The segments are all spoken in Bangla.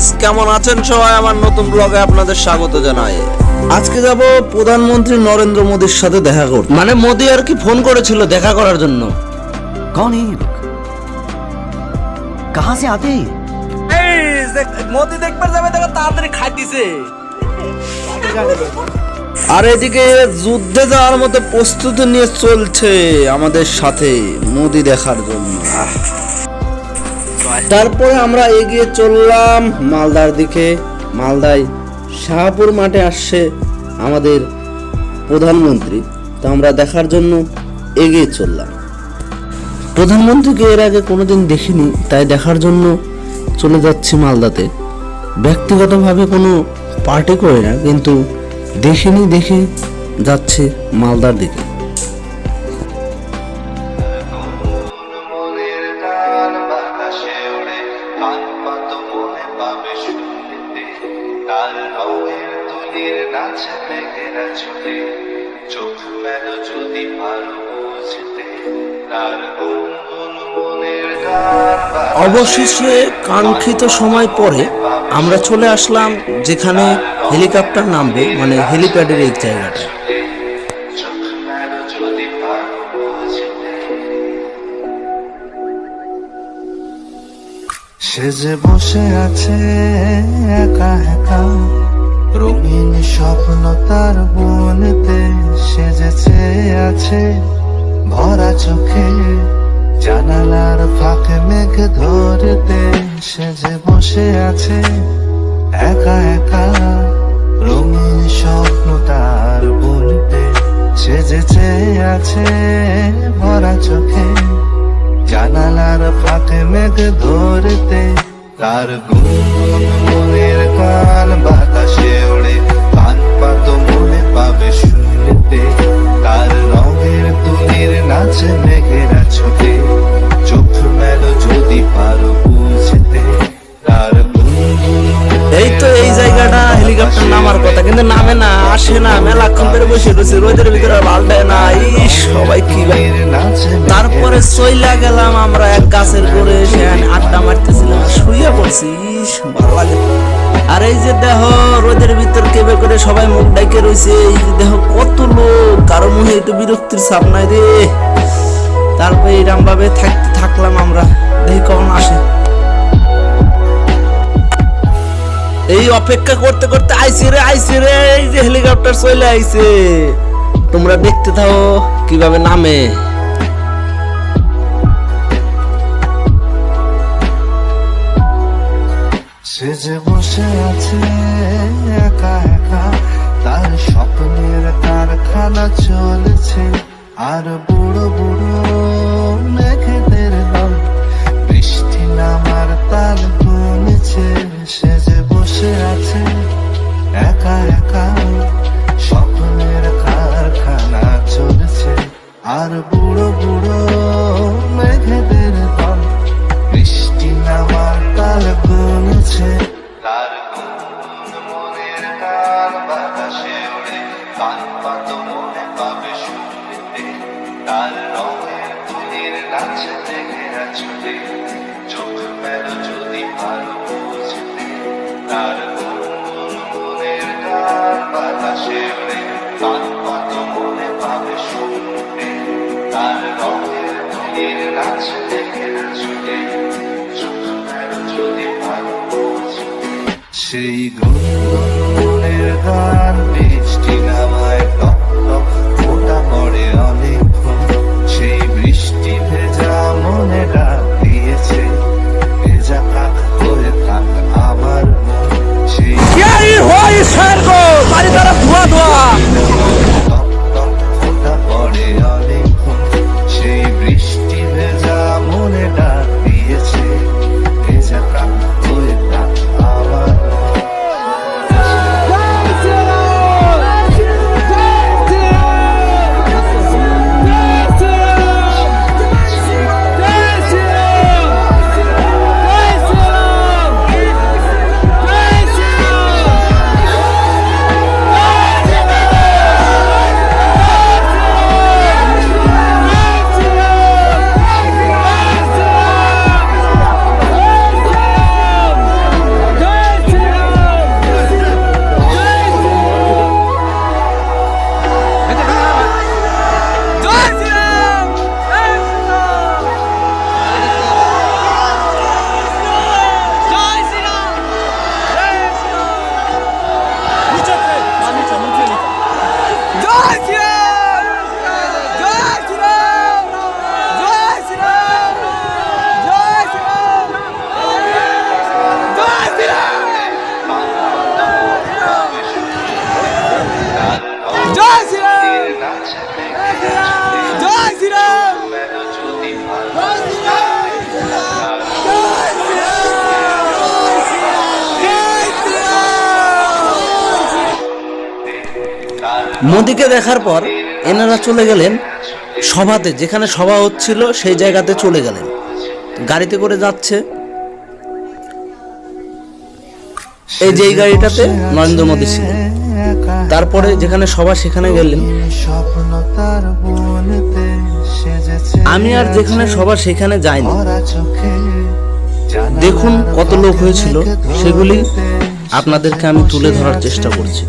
গাইস কেমন আছেন সবাই? আমার নতুন ব্লগে আপনাদের স্বাগত জানাই। আজকে যাব প্রধানমন্ত্রী নরেন্দ্র মোদীর সাথে দেখা করতে। মানে মোদী আর কি ফোন করেছিল দেখা করার জন্য? কোন এই লোক? কাহা সে আতে? এই মোদী দেখবার যাবে তারা তাড়াতাড়ি খাই দিছে। আর এদিকে যুদ্ধে যাওয়ার মতো প্রস্তুতি নিয়ে চলছে আমাদের সাথে মোদী দেখার জন্য। তারপরে আমরা এগিয়ে চললাম মালদার দিকে। মালদায় শাহপুর মাঠে আসছে আমাদের প্রধানমন্ত্রী। তো আমরা দেখার জন্য এগিয়ে চললাম। প্রধানমন্ত্রীকে এর আগে কোনোদিন দেখিনি, তাই দেখার জন্য চলে যাচ্ছি মালদাতে। ব্যক্তিগতভাবে কোনো পার্টি করি না, কিন্তু দেখিনি দেখে যাচ্ছে মালদার দিকে। বুঝতে তার অবশেষে কাঙ্ক্ষিত সময় পরে আমরা চলে আসলাম যেখানে হেলিকপ্টার নামবে মানে হেলিপ্যাডের এই জায়গাটা। সে যে বসে আছে একা একা রঙিন স্বপ্ন তার বনেতে সেজেছে আছে। ভরা চোখে জানালার ফাঁকে মেঘ ধরতে সেজে বসে আছে। একা একা রঙিন স্বপ্ন তার বলতে সেজেছে আছে। ভরা চোখে জানালার ফাঁকে মেঘ ধরতে তার গুনগুন মনের গান বাতাসে ওড়ে। পান পাত মনে পাবে শুনতে তার রঙের তুলির নাচে মেঘেরা ছোটে আসে না মেলাক্ষণ ধরে বসে রয়েছে, রোদের ভিতরে পাল্টায় না, ইস, সবাই কি তারপরে চইলা গেলাম আমরা এক গাছের করে সেখানে আড্ডা মারতেছিলাম শুয়ে পড়ছি ভালো লাগে। আর এই যে দেহ, রোদের ভিতর কেবে করে সবাই মুখ ডাইকে রয়েছে, এই যে দেহ, কত লোক, কারও মনে একটু বিরক্তির ছাপ নাই রে। তারপরে এইরকম ভাবে থাকতে থাকলাম আমরা। অপেক্ষা করতে করতে আইছে রে আইছে রে, এই যে হেলিকপ্টার চলে আইছে। তোমরা দেখতে থাও কীভাবে নামে। সে যে বসে আছে একা একা, তার স্বপ্নের কারখানা চলছে। আর বুড়ো বুড়ো বাতাসে পাবে শুনতে তার রঙের তুলির নাচে দেখেরা ছুটে সেই গুনগুনের গান বৃষ্টি নামায় মোদিকে দেখার পর এনারা চলে গেলেন সভাতে, যেখানে সভা হচ্ছিল সেই জায়গাতে চলে গেলেন। গাড়িতে করে যাচ্ছে। এই যে গাড়িটাতে নরেন্দ্র মোদী ছিলেন। তারপরে যেখানে সভা, সেখানে গেলেন। আমি আর যেখানে সভা, সেখানে যাইনি। দেখুন কত লোক হয়েছিল, সেগুলি আপনাদেরকে আমি তুলে ধরার চেষ্টা করছি।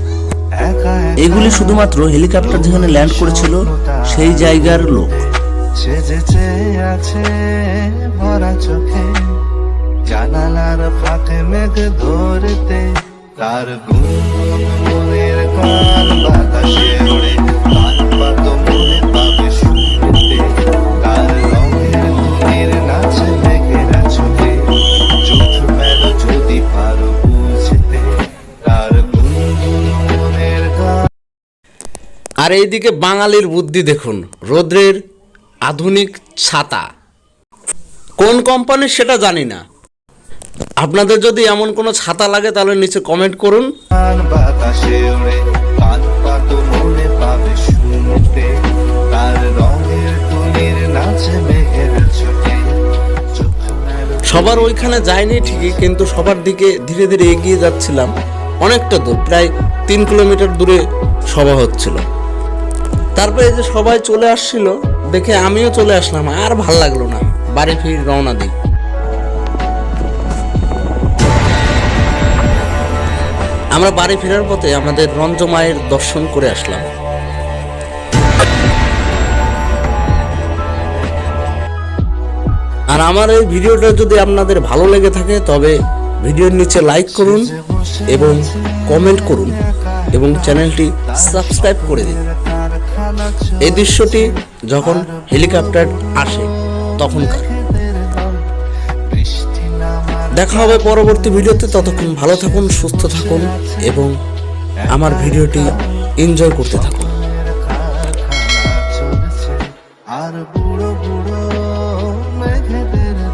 এগুলি শুধুমাত্র হেলিকপ্টার যেখানে ল্যান্ড করেছিল সেই জায়গার লোক। আছে ভরা চোখে, জানালার ফাঁকে মেঘ ধরতে, তার গুনগুন মনের গান বাতাসে আর এইদিকে বাঙালির বুদ্ধি দেখুন রৌদ্রের আধুনিক ছাতা। কোন কোম্পানির সেটা জানি না। আপনাদের যদি এমন কোনো ছাতা লাগে তাহলে নিচে কমেন্ট করুন। সবার ওইখানে যায়নি ঠিকই কিন্তু সবার দিকে ধীরে ধীরে এগিয়ে যাচ্ছিলাম। অনেকটা দূর প্রায় তিন কিলোমিটার দূরে সভা হচ্ছিল। তারপরে যে সবাই চলে আসছিল, দেখে আমিও চলে আসলাম, আর ভালো লাগল না। বাড়ি ফির রওনা দিই। আমরা বাড়ি ফেরার পথে আমাদের রঞ্জ মায়ের দর্শন করে আসলাম। আর আমার এই ভিডিওটা যদি আপনাদের ভালো লেগে থাকে, তবে ভিডিওর নিচে লাইক করুন এবং কমেন্ট করুন এবং চ্যানেলটি সাবস্ক্রাইব করে দিন। এই দৃশ্যটি যখন হেলিকপ্টার আসে তখনকার দেখা হবে পরবর্তী ভিডিওতে। ততক্ষণ ভালো থাকুন, সুস্থ থাকুন এবং আমার ভিডিওটি এনজয় করতে থাকুন।